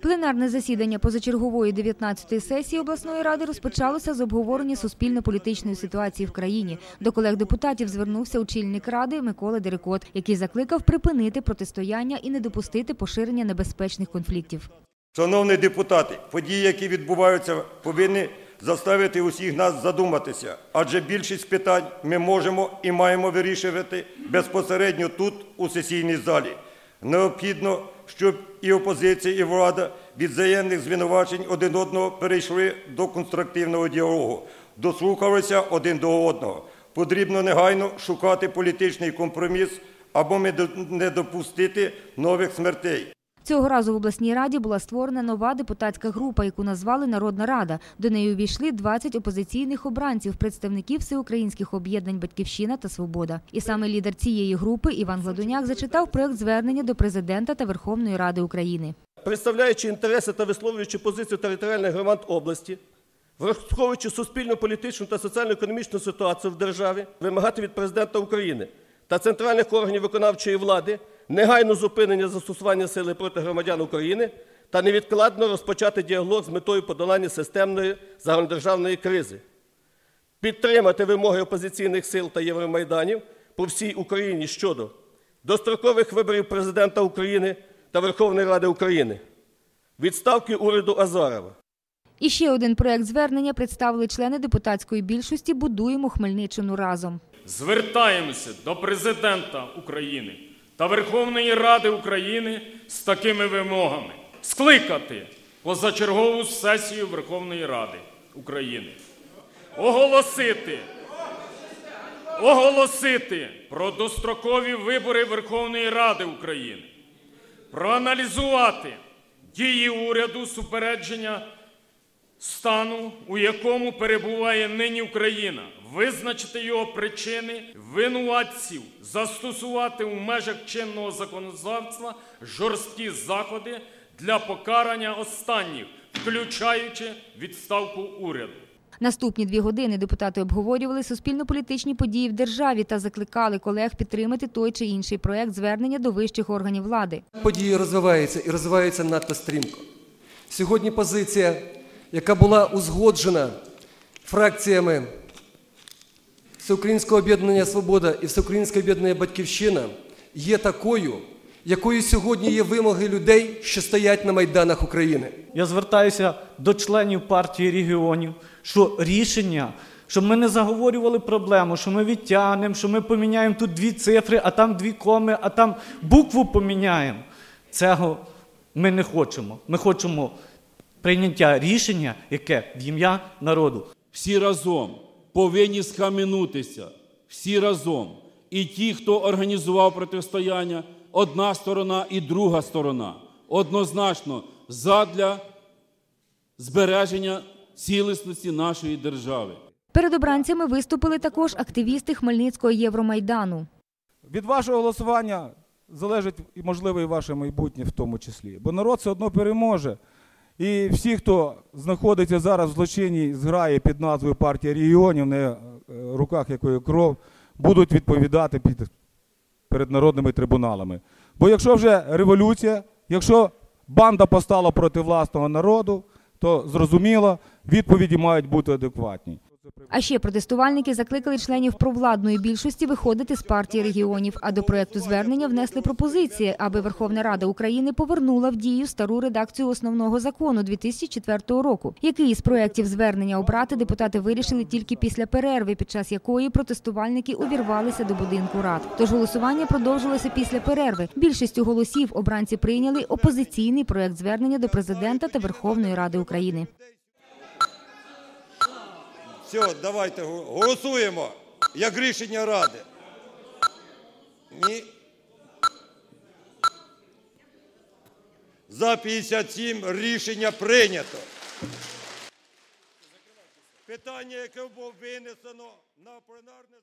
Пленарне засідання позачергової 19-ї сесії обласної ради розпочалося з обговорення суспільно-політичної ситуації в країні. До колег депутатів звернувся очільник ради Микола Дерекот, який закликав припинити протистояння і не допустити поширення небезпечних конфліктів. Шановні депутати, події, які відбуваються, повинні заставити усіх нас задуматися, адже більшість питань ми можемо і маємо вирішувати безпосередньо тут, у сесійній залі. Необхідно, щоб і опозиція, і влада від взаємних звинувачень один одного перейшли до конструктивного діалогу, дослухалися один до одного. Потрібно негайно шукати політичний компроміс або не допустити нових смертей. Цього разу в обласній раді була створена нова депутатська група, яку назвали Народна Рада. До неї увійшли 20 опозиційних обранців, представників всеукраїнських об'єднань Батьківщина та Свобода. І саме лідер цієї групи Іван Гладуняк зачитав проект звернення до президента та Верховної Ради України. представляючи інтереси та висловлюючи позицію територіальних громад області, враховуючи суспільну, політичну та соціально-економічну ситуацію в державі, вимагати від президента України та центральних органів виконавчої влади негайно зупинення застосування сили проти громадян України та невідкладно розпочати діалог з метою подолання системної загальнодержавної кризи, підтримати вимоги опозиційних сил та Євромайданів по всій Україні щодо дострокових виборів президента України та Верховної Ради України, відставки уряду Азарова, І ще один проект звернення представили члени депутатської більшості Будуємо Хмельниччину разом. Звертаємося до президента України та Верховної Ради України з такими вимогами: скликати позачергову сесію Верховної Ради України, оголосити, оголосити про дострокові вибори Верховної Ради України, проаналізувати дії уряду супередження стану, у якому перебуває нині Україна, визначити його причини, винуватців, застосувати у межах чинного законодавства жорсткі заходи для покарання останніх, включаючи відставку уряду. Наступні дві години депутати обговорювали суспільно-політичні події в державі та закликали колег підтримати той чи інший проект звернення до вищих органів влади. Події розвиваються і розвиваються надто стрімко. Сьогодні позиція, яка була узгоджена фракціями Всеукраїнського об'єднання Свобода і Всеукраїнського об'єднання Батьківщина, є такою, якою сьогодні є вимоги людей, що стоять на майданах України. Я звертаюся до членів партії регіонів, що рішення, щоб ми не заговорювали проблему, що ми відтягнемо, що ми поміняємо тут дві цифри, а там дві коми, а там букву поміняємо. Цього ми не хочемо. Ми хочемо прийняття рішення, яке в ім'я народу. всі разом повинні схаменутися, всі разом. І ті, хто організував протистояння, одна сторона і друга сторона. Однозначно задля збереження цілісності нашої держави. Перед обранцями виступили також активісти Хмельницького Євромайдану. Від вашого голосування залежить і можливо і ваше майбутнє в тому числі. Бо народ все одно переможе. І всі, хто знаходиться зараз в злочинній зграї під назвою партія регіонів, на е, руках якої кров, будуть відповідати під, перед народними трибуналами. Бо якщо вже революція, якщо банда постала проти власного народу, то зрозуміло, відповіді мають бути адекватні. А ще протестувальники закликали членів провладної більшості виходити з партії регіонів. А до проекту звернення внесли пропозиції, аби Верховна Рада України повернула в дію стару редакцію основного закону 2004 року. Який із проєктів звернення обрати депутати вирішили тільки після перерви, під час якої протестувальники увірвалися до будинку рад. Тож голосування продовжилося після перерви. Більшістю голосів обранці прийняли опозиційний проект звернення до президента та Верховної Ради України. Все, давайте голосуємо, як рішення Ради. Ні. За 57 рішення прийнято. Питання, яке було винесено на пленарне.